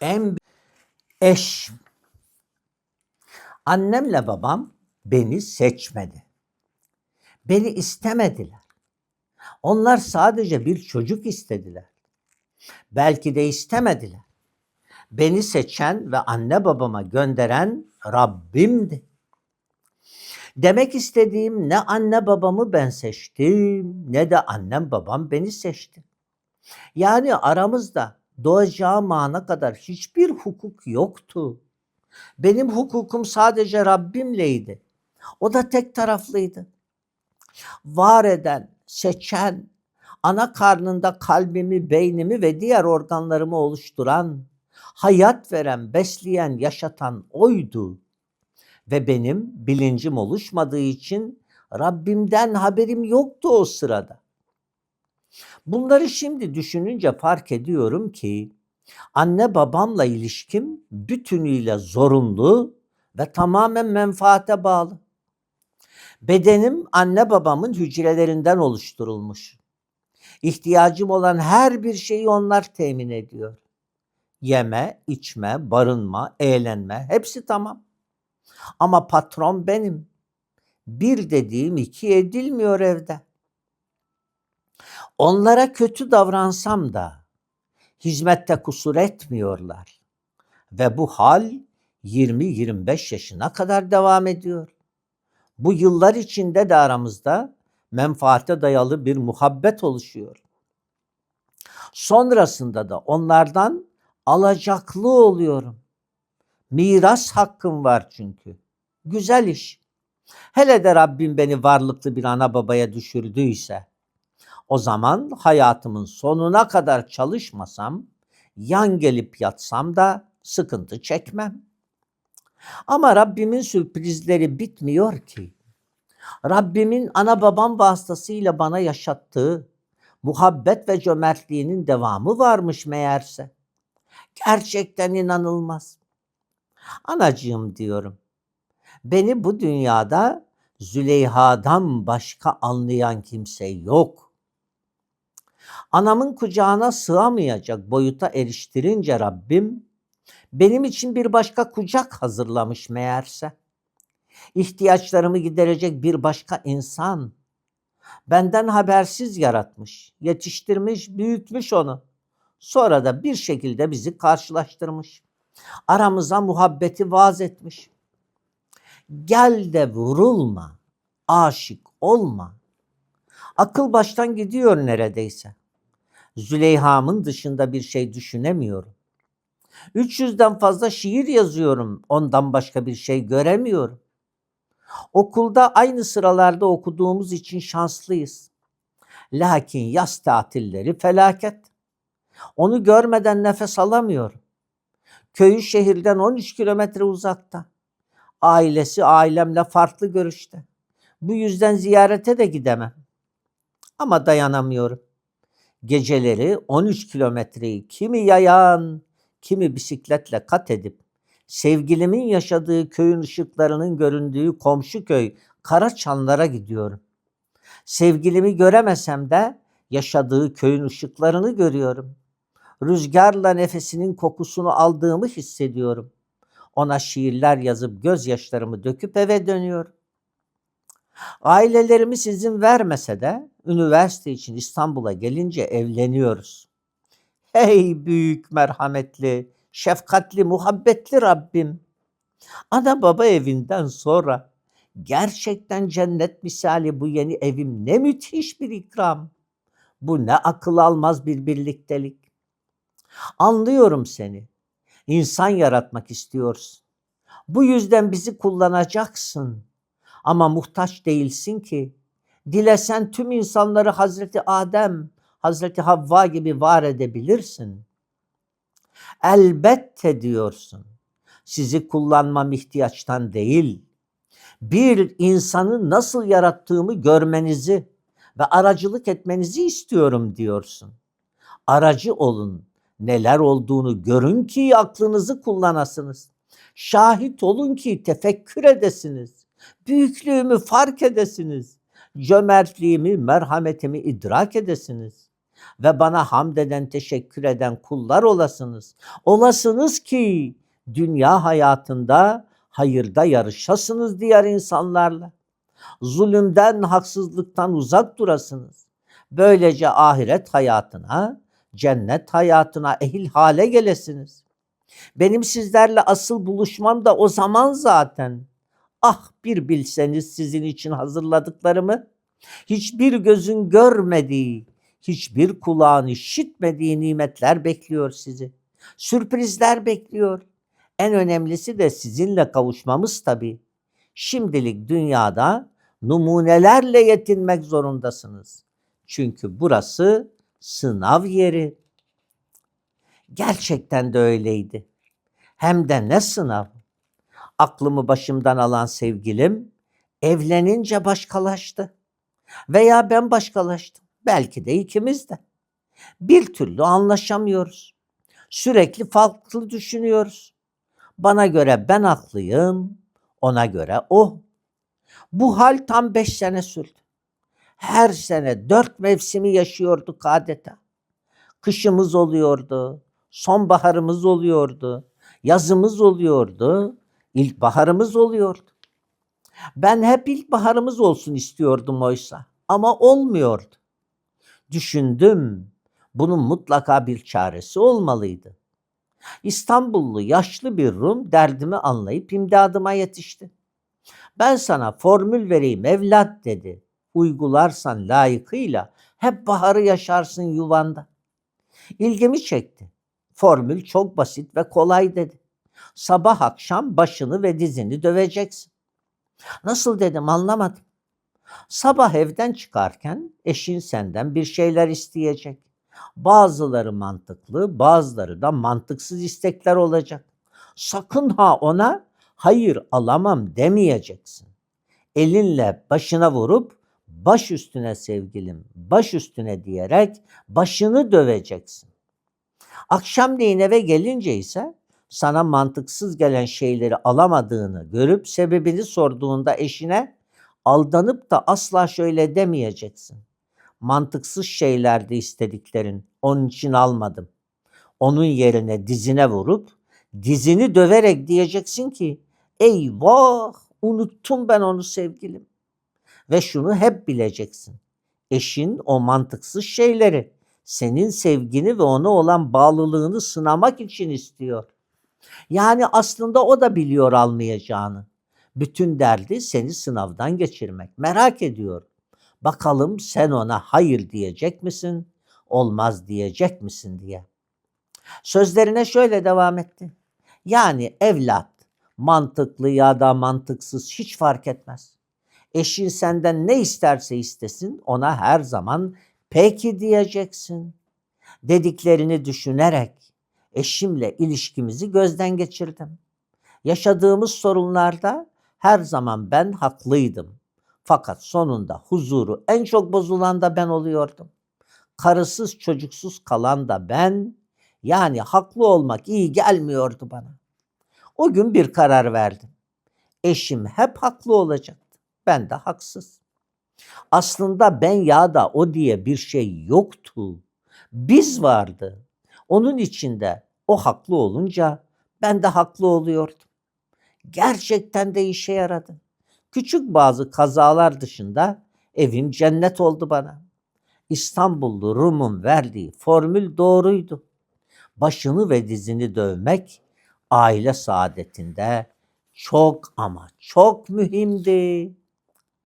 En eş. Annemle babam beni seçmedi. Beni istemediler. Onlar sadece bir çocuk istediler. Belki de istemediler. Beni seçen ve anne babama gönderen Rabbimdi. Demek istediğim ne anne babamı ben seçtim ne de annem babam beni seçti. Yani aramızda doğacağım ana kadar hiçbir hukuk yoktu. Benim hukukum sadece Rabbimleydi. O da tek taraflıydı. Var eden, seçen, ana karnında kalbimi, beynimi ve diğer organlarımı oluşturan, hayat veren, besleyen, yaşatan oydu. Ve benim bilincim oluşmadığı için Rabbimden haberim yoktu o sırada. Bunları şimdi düşününce fark ediyorum ki anne babamla ilişkim bütünüyle zorunlu ve tamamen menfaate bağlı. Bedenim anne babamın hücrelerinden oluşturulmuş. İhtiyacım olan her bir şeyi onlar temin ediyor. Yeme, içme, barınma, eğlenme hepsi tamam. Ama patron benim. Bir dediğim iki edilmiyor evde. Onlara kötü davransam da hizmette kusur etmiyorlar. Ve bu hal 20-25 yaşına kadar devam ediyor. Bu yıllar içinde de aramızda menfaate dayalı bir muhabbet oluşuyor. Sonrasında da onlardan alacaklı oluyorum. Miras hakkım var çünkü. Güzel iş. Hele de Rabbim beni varlıklı bir ana babaya düşürdüyse o zaman hayatımın sonuna kadar çalışmasam, yan gelip yatsam da sıkıntı çekmem. Ama Rabbimin sürprizleri bitmiyor ki. Rabbimin ana babam vasıtasıyla bana yaşattığı muhabbet ve cömertliğinin devamı varmış meğerse. Gerçekten inanılmaz. Anacığım diyorum. Beni bu dünyada Züleyha'dan başka anlayan kimse yok. Anamın kucağına sığamayacak boyuta eriştirince Rabbim benim için bir başka kucak hazırlamış meğerse. İhtiyaçlarımı giderecek bir başka insan. Benden habersiz yaratmış, yetiştirmiş, büyütmüş onu. Sonra da bir şekilde bizi karşılaştırmış. Aramıza muhabbeti vaaz etmiş. Gel de vurulma, aşık olma. Akıl baştan gidiyor neredeyse. Züleyha'mın dışında bir şey düşünemiyorum. 300'den fazla şiir yazıyorum. Ondan başka bir şey göremiyorum. Okulda aynı sıralarda okuduğumuz için şanslıyız. Lakin yaz tatilleri felaket. Onu görmeden nefes alamıyorum. Köyü şehirden 13 kilometre uzakta. Ailesi ailemle farklı görüşte. Bu yüzden ziyarete de gidemem. Ama dayanamıyorum. Geceleri 13 kilometreyi kimi yayan, kimi bisikletle kat edip sevgilimin yaşadığı köyün ışıklarının göründüğü komşu köy Karaçanlara gidiyorum. Sevgilimi göremesem de yaşadığı köyün ışıklarını görüyorum. Rüzgarla nefesinin kokusunu aldığımı hissediyorum. Ona şiirler yazıp gözyaşlarımı döküp eve dönüyorum. Ailelerimiz izin vermese de üniversite için İstanbul'a gelince evleniyoruz. Hey büyük merhametli, şefkatli, muhabbetli Rabbim. Ana baba evinden sonra gerçekten cennet misali bu yeni evim ne müthiş bir ikram. Bu ne akıl almaz bir birliktelik. Anlıyorum seni. İnsan yaratmak istiyorsun. Bu yüzden bizi kullanacaksın. Ama muhtaç değilsin ki. Dilesen tüm insanları Hazreti Adem, Hazreti Havva gibi var edebilirsin. Elbette diyorsun. Sizi kullanmam ihtiyaçtan değil. Bir insanı nasıl yarattığımı görmenizi ve aracılık etmenizi istiyorum diyorsun. Aracı olun. Neler olduğunu görün ki aklınızı kullanasınız. Şahit olun ki tefekkür edesiniz. Büyüklüğümü fark edesiniz. Cömertliğimi, merhametimi idrak edesiniz. ve bana hamd eden, teşekkür eden kullar olasınız. Olasınız ki dünya hayatında hayırda yarışasınız diğer insanlarla. Zulümden, haksızlıktan uzak durasınız. Böylece ahiret hayatına, cennet hayatına ehil hale gelesiniz. Benim sizlerle asıl buluşmam da o zaman zaten. Ah bir bilseniz sizin için hazırladıklarımı. Hiçbir gözün görmediği, hiçbir kulağın işitmediği nimetler bekliyor sizi. Sürprizler bekliyor. En önemlisi de sizinle kavuşmamız tabii. Şimdilik dünyada numunelerle yetinmek zorundasınız. Çünkü burası sınav yeri. Gerçekten de öyleydi. Hem de ne sınav. Aklımı başımdan alan sevgilim evlenince başkalaştı. Veya ben başkalaştım. Belki de ikimiz de. Bir türlü anlaşamıyoruz. Sürekli farklı düşünüyoruz. Bana göre ben haklıyım, ona göre o. Bu hal tam beş sene sürdü. Her sene dört mevsimi yaşıyorduk adeta. Kışımız oluyordu, sonbaharımız oluyordu, yazımız oluyordu, ilkbaharımız oluyordu. Ben hep ilkbaharımız olsun istiyordum oysa ama olmuyordu. Düşündüm, bunun mutlaka bir çaresi olmalıydı. İstanbullu yaşlı bir Rum derdimi anlayıp imdadıma yetişti. Ben sana formül vereyim evlat dedi. Uygularsan layıkıyla hep baharı yaşarsın yuvanda. İlgimi çekti. Formül çok basit ve kolay dedi. Sabah akşam başını ve dizini döveceksin. Nasıl dedim anlamadım. Sabah evden çıkarken eşin senden bir şeyler isteyecek. Bazıları mantıklı, bazıları da mantıksız istekler olacak. Sakın ha ona hayır alamam demeyeceksin. Elinle başına vurup baş üstüne sevgilim, baş üstüne diyerek başını döveceksin. Akşamleyin eve gelince ise sana mantıksız gelen şeyleri alamadığını görüp sebebini sorduğunda eşine aldanıp da asla şöyle demeyeceksin. Mantıksız şeylerdi istediklerin. Onun için almadım. Onun yerine dizine vurup dizini döverek diyeceksin ki eyvah unuttum ben onu sevgilim. Ve şunu hep bileceksin. Eşin o mantıksız şeyleri senin sevgini ve ona olan bağlılığını sınamak için istiyor. Yani aslında o da biliyor almayacağını. Bütün derdi seni sınavdan geçirmek. Merak ediyor. Bakalım sen ona hayır diyecek misin? Olmaz diyecek misin diye. Sözlerine şöyle devam etti. Yani evlat mantıklı ya da mantıksız hiç fark etmez. Eşin senden ne isterse istesin ona her zaman peki diyeceksin. Dediklerini düşünerek eşimle ilişkimizi gözden geçirdim. Yaşadığımız sorunlarda her zaman ben haklıydım. Fakat sonunda huzuru en çok bozulan da ben oluyordum. Karısız çocuksuz kalan da ben. Yani haklı olmak iyi gelmiyordu bana. O gün bir karar verdim. Eşim hep haklı olacaktı. Ben de haksız. Aslında ben ya da o diye bir şey yoktu. Biz vardı. Onun içinde o haklı olunca ben de haklı oluyordum. Gerçekten de işe yaradı. Küçük bazı kazalar dışında evim cennet oldu bana. İstanbullu Rum'un verdiği formül doğruydu. Başını ve dizini dövmek aile saadetinde çok ama çok mühimdi.